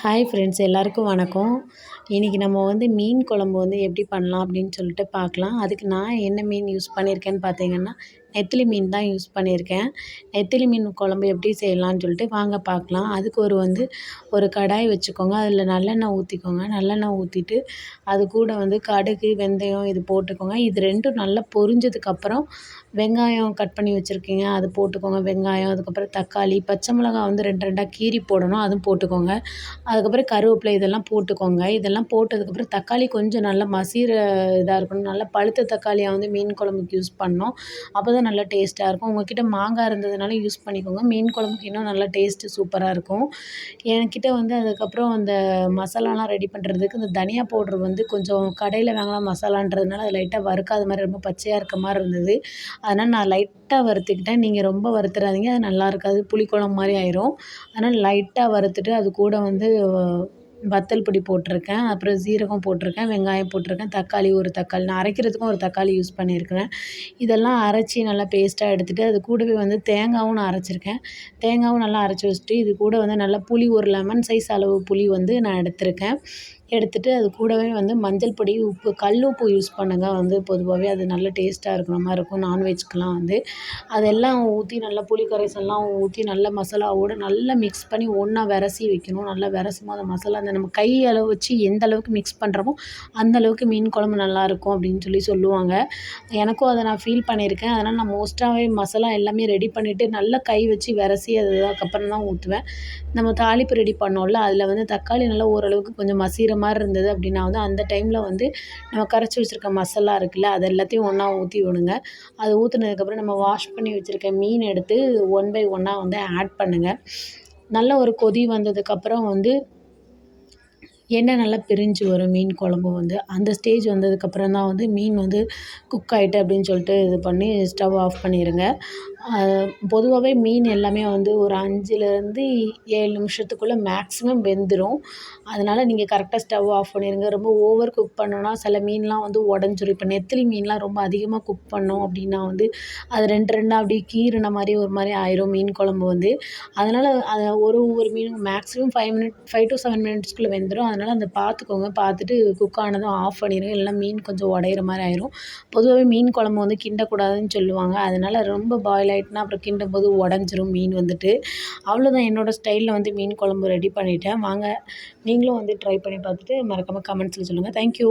Hi friends எல்லாருக்கும் வணக்கம். இன்றைக்கி நம்ம வந்து மீன் குழம்பு வந்து எப்படி பண்ணலாம் அப்படின்னு சொல்லிட்டு பார்க்கலாம். அதுக்கு நான் என்ன மீன் யூஸ் பண்ணியிருக்கேன்னு பார்த்தீங்கன்னா நெத்திலி மீன் தான் யூஸ் பண்ணியிருக்கேன். நெத்திலி மீன் குழம்பு எப்படி செய்யலான்னு சொல்லிட்டு வாங்க பார்க்கலாம். அதுக்கு ஒரு வந்து ஒரு கடாய் வச்சுக்கோங்க. அதில் நல்லெண்ணெய் ஊற்றிக்கோங்க நல்லெண்ணெய் ஊற்றிட்டு அது கூட வந்து கடுகு வெந்தயம் இது போட்டுக்கோங்க. இது ரெண்டும் நல்லா பொரிஞ்சதுக்கப்புறம் வெங்காயம் கட் பண்ணி வச்சுருக்கீங்க. அது போட்டுக்கோங்க. வெங்காயம் அதுக்கப்புறம் தக்காளி பச்சை மிளகா வந்து ரெண்டு ரெண்டாக கீறி போடணும். அதுவும் போட்டுக்கோங்க. அதுக்கப்புறம் கருவேப்பிலை இதெல்லாம் போட்டுக்கோங்க. இதெல்லாம் போட்டதுக்கப்புறம் தக்காளி கொஞ்சம் நல்லா மசீர இதாக இருக்கணும். நல்லா பழுத்த தக்காளியாக வந்து மீன் குழம்புக்கு யூஸ் பண்ணோம் அப்போ தான் நல்லா டேஸ்ட்டாக இருக்கும். உங்கள்கிட்ட மாங்காய் இருந்ததுனால யூஸ் பண்ணிக்கோங்க. மீன் குழம்புக்கு இன்னும் நல்லா டேஸ்ட்டு சூப்பராக இருக்கும். என்கிட்ட வந்து அதுக்கப்புறம் அந்த மசாலாலாம் ரெடி பண்ணுறதுக்கு இந்த தனியா பவுட்ரு வந்து கொஞ்சம் கடையில் வாங்கின மசாலான்றதுனால அது லைட்டாக வறுக்காத மாதிரி ரொம்ப பச்சையாக இருக்க மாதிரி இருந்தது. அதனால் நான் லைட்டாக வறுத்துக்கிட்டேன். நீங்கள் ரொம்ப வறுத்துறாதீங்க. அது நல்லா இருக்காது. புளிக்குழம்பு மாதிரி ஆயிரும். அதனால் லைட்டாக வறுத்துட்டு அது கூட வந்து வத்தல் பொடி போட்டிருக்கேன் அப்புறம் சீரகம் போட்டிருக்கேன் வெங்காயம் போட்டிருக்கேன் தக்காளி ஒரு தக்காளி நான் அரைக்கிறதுக்கும் ஒரு தக்காளி யூஸ் பண்ணியிருக்கிறேன். இதெல்லாம் அரைச்சி நல்லா பேஸ்ட்டாக எடுத்துகிட்டு அது கூடவே வந்து தேங்காயும் நான் அரைச்சிருக்கேன். தேங்காயும் நல்லா அரைச்சி வச்சுட்டு இது கூட வந்து நல்லா புளி ஒரு லெமன் சைஸ் அளவு புளி வந்து நான் எடுத்திருக்கேன். எடுத்துகிட்டு அது கூடவே வந்து மஞ்சள் பொடி உப்பு கல் உப்பு யூஸ் பண்ணுங்கள் வந்து பொதுவாகவே அது நல்ல டேஸ்ட்டாக இருக்கிற மாதிரி இருக்கும். நான்வெஜ்க்கெலாம் வந்து. அதெல்லாம் ஊற்றி நல்லா புளி கரைசல்லாம் ஊற்றி நல்ல மசாலாவோடு நல்லா மிக்ஸ் பண்ணி ஒன்றா விரசி வைக்கணும். நல்லா விரசும் போது அந்த மசாலா அந்த நம்ம கை அளவு வச்சு எந்த அளவுக்கு மிக்ஸ் பண்ணுறோமோ அந்த அளவுக்கு மீன் குழம்பு நல்லாயிருக்கும் அப்படின்னு சொல்லி சொல்லுவாங்க. எனக்கும் அதை நான் ஃபீல் பண்ணியிருக்கேன். அதனால் நான் மோஸ்ட்டாகவே மசாலா எல்லாமே ரெடி பண்ணிவிட்டு நல்லா கை வச்சு விரசி அதுக்கப்புறம் தான் ஊற்றுவேன் நம்ம தாளிப்பு ரெடி பண்ணோம்ல அதில் வந்து தக்காளி நல்லா ஓரளவுக்கு கொஞ்சம் மசீரம் மாதிரி இருந்தது அப்படின்னா வந்து அந்த டைமில் வந்து நம்ம கரைச்சி வச்சுருக்க மசாலா இருக்குல்ல அது எல்லாத்தையும் ஒன்றா ஊற்றி விடுங்க. அது ஊற்றுனதுக்கப்புறம் நம்ம வாஷ் பண்ணி வச்சுருக்க மீன் எடுத்து ஒன் பை ஒன்னாக வந்து ஆட் பண்ணுங்கள் நல்ல ஒரு கொதி வந்ததுக்கப்புறம் வந்து எண்ணெய் நல்லா பிரிஞ்சு வரும் மீன் குழம்பு வந்து. அந்த ஸ்டேஜ் வந்ததுக்கப்புறம் தான் வந்து மீன் வந்து குக் ஆகிட்டு அப்படின்னு சொல்லிட்டு இது பண்ணி ஸ்டவ் ஆஃப் பண்ணிடுங்க பொதுவாகவே மீன் எல்லாமே வந்து ஒரு அஞ்சுலேருந்து ஏழு நிமிஷத்துக்குள்ளே மேக்ஸிமம் வெந்துடும் அதனால் நீங்கள் கரெக்டாக ஸ்டவ் ஆஃப் பண்ணிடுங்க ரொம்ப ஓவர் குக் பண்ணோன்னா சில மீன்லாம் வந்து உடஞ்சிரும். இப்போ நெத்திலி மீன்லாம் ரொம்ப அதிகமாக குக் பண்ணோம் அப்படின்னா வந்து அது ரெண்டு ரெண்டாக அப்படியே கீறின மாதிரி ஒரு மாதிரி ஆயிரும் மீன் குழம்பு வந்து. அதனால் அதை ஒரு ஒவ்வொரு மீனும் maximum five minute five to seven மினிட்ஸ்க்குள்ளே வெந்துடும் அதனால் அந்த பார்த்துக்கோங்க பார்த்துட்டு குக் ஆனதும் ஆஃப் பண்ணிடுங்க இல்லைனா மீன் கொஞ்சம் உடையிற மாதிரி ஆயிரும். பொதுவாகவே மீன் குழம்பு வந்து கிண்டக்கூடாதுன்னு சொல்லுவாங்க. அதனால் ரொம்ப பாயில் ஆகிட்டுனா அப்புறம் கிண்டும் போது உடஞ்சிரும் மீன் வந்துட்டு. அவ்வளோதான் என்னோடய ஸ்டைலில் வந்து மீன் குழம்பு ரெடி பண்ணிட்டேன். வாங்க நீங்களும் வந்து ட்ரை பண்ணி பார்த்துட்டு மறக்காமல் கமெண்ட்ஸில் சொல்லுங்கள் தேங்க்யூ